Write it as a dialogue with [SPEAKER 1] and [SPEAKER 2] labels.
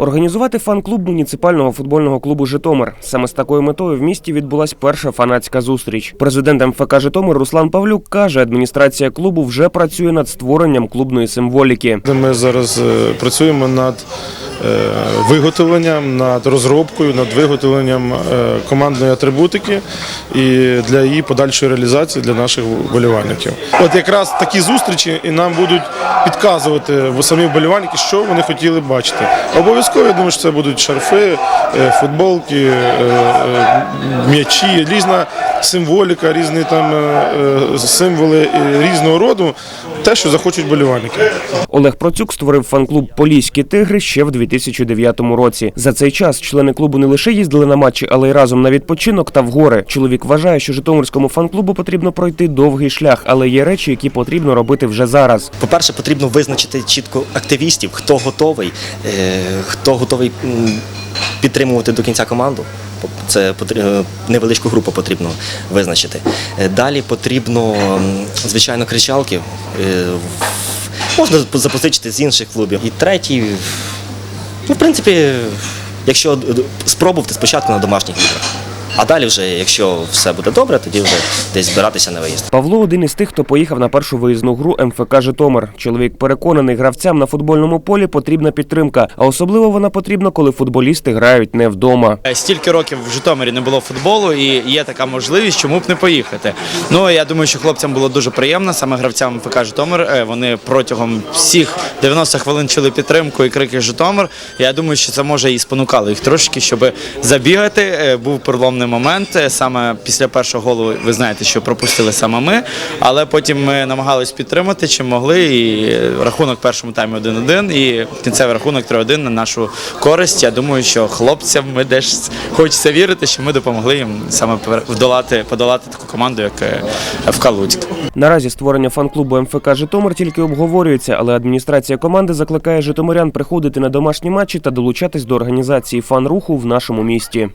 [SPEAKER 1] Організувати фан-клуб муніципального футбольного клубу Житомир. Саме з такою метою в місті відбулась перша фанатська зустріч. Президент МФК Житомир Руслан Павлюк каже, адміністрація клубу вже працює над створенням клубної символіки.
[SPEAKER 2] Ми зараз е, працюємо над виготовленням, над розробкою, над виготовленням е, командної атрибутики і для її подальшої реалізації для наших вболівальників. От якраз такі зустрічі і нам будуть підказувати самі вболівальники, що вони хотіли бачити. Обов'язково я думаю, що це будуть шарфи, е, футболки, е, е, м'ячі, різна символіка, різні там е, е, символи е, різного роду, те, що захочуть вболівальники.
[SPEAKER 1] Олег Процюк створив фан-клуб Поліські тигри ще в 2009 році. За цей час члени клубу не лише їздили на матчі, але й разом на відпочинок та в гори. Чоловік вважає, що Житомирському фан-клубу потрібно пройти довгий шлях, але є речі, які потрібно робити вже зараз.
[SPEAKER 3] По-перше, потрібно визначити чітко активістів, хто готовий, хто готовий підтримувати до кінця команду. Це е, невеличку групу потрібно визначити. Е, Далі потрібно, звичайно, кричалки. Е, Можна запозичити з інших клубів. І третій, ну, в принципі, якщо спробувати спочатку на домашніх іграх. А далі вже, якщо все буде добре, тоді вже десь збиратися на виїзд.
[SPEAKER 1] Павло один із тих, хто поїхав на першу виїзну гру МФК Житомир. Чоловік переконаний, гравцям на футбольному полі потрібна підтримка, а особливо вона потрібна, коли футболісти грають не вдома.
[SPEAKER 4] Е, Стільки років в Житомирі не було футболу, і є така можливість, чому б не поїхати. Ну я думаю, що хлопцям було дуже приємно, саме гравцям ФК Житомир. Е, Вони протягом всіх 90 хвилин чули підтримку і крики Житомир. Я думаю, що це може і спонукало їх трошки, щоб забігати. Е, Був переломний момент. Е, Саме після першого голу ви знаєте, що пропустили саме ми, але потім ми намагались підтримати, чим могли. І е, рахунок в першому таймі 1-1, і кінцевий рахунок 3-1 на нашу користь. Я думаю, що хлопцям ми теж хочеться вірити, що ми допомогли їм саме вдолати, подолати таку команду, як е, ФК Луцьк.
[SPEAKER 1] Наразі створення фан-клубу МФК Житомир тільки обговорюється, але адміністрація команди закликає житомирян приходити на домашні матчі та долучатись до організації фан-руху в нашому місті.